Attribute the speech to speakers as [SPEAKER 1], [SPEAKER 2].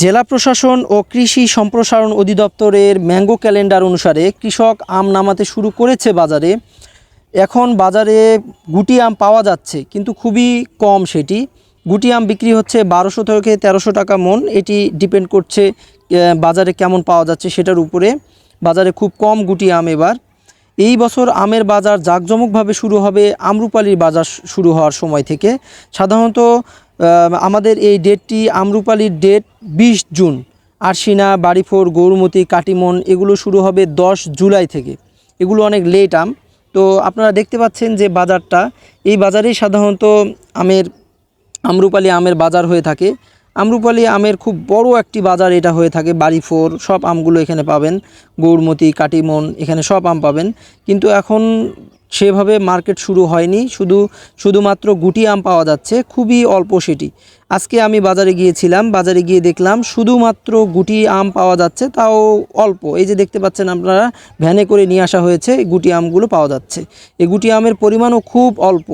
[SPEAKER 1] জেলা প্রশাসন ও কৃষি সম্প্রসারণ অধিদপ্তরের ম্যাঙ্গো ক্যালেন্ডার অনুসারে কৃষক আম নামাতে শুরু করেছে বাজারে। এখন বাজারে গুটি আম পাওয়া যাচ্ছে, কিন্তু খুবই কম সেটি। গুটি আম বিক্রি হচ্ছে বারোশো থেকে তেরোশো টাকা মন। এটি ডিপেন্ড করছে বাজারে কেমন পাওয়া যাচ্ছে সেটার উপরে। বাজারে খুব কম গুটি আম এবার। এই বছর আমের বাজার জাঁকজমকভাবে শুরু হবে আমরুপালির বাজার শুরু হওয়ার সময় থেকে। সাধারণত আমাদের এই ডেটটি আমরুপালির ডেট বিশ জুন। আরশিনা, বাড়িফোর, গৌরমতি, কাটিমন, এগুলো শুরু হবে দশ জুলাই থেকে। এগুলো অনেক লেট আম। তো আপনারা দেখতে পাচ্ছেন যে বাজারটা, এই বাজারেই সাধারণত আমের, আমরুপালি আমের বাজার হয়ে থাকে। আমরুপালি আমের খুব বড় একটি বাজার এটা হয়ে থাকে, বাড়িফোর, সব আমগুলো এখানে পাবেন। গৌরমতি, কাটিমন, এখানে সব আম পাবেন। কিন্তু এখন সেভাবে মার্কেট শুরু হয়নি, শুধু, শুধুমাত্র গুটি আম পাওয়া যাচ্ছে, খুবই অল্প সেটি। আজকে আমি বাজারে গিয়েছিলাম, বাজারে গিয়ে দেখলাম শুধুমাত্র গুটি আম পাওয়া যাচ্ছে, তাও অল্প। এই যে দেখতে পাচ্ছেন আপনারা, ভ্যানে করে নিয়ে আসা হয়েছে গুটি আমগুলো পাওয়া যাচ্ছে। এই গুটি আমের পরিমাণও খুব অল্প।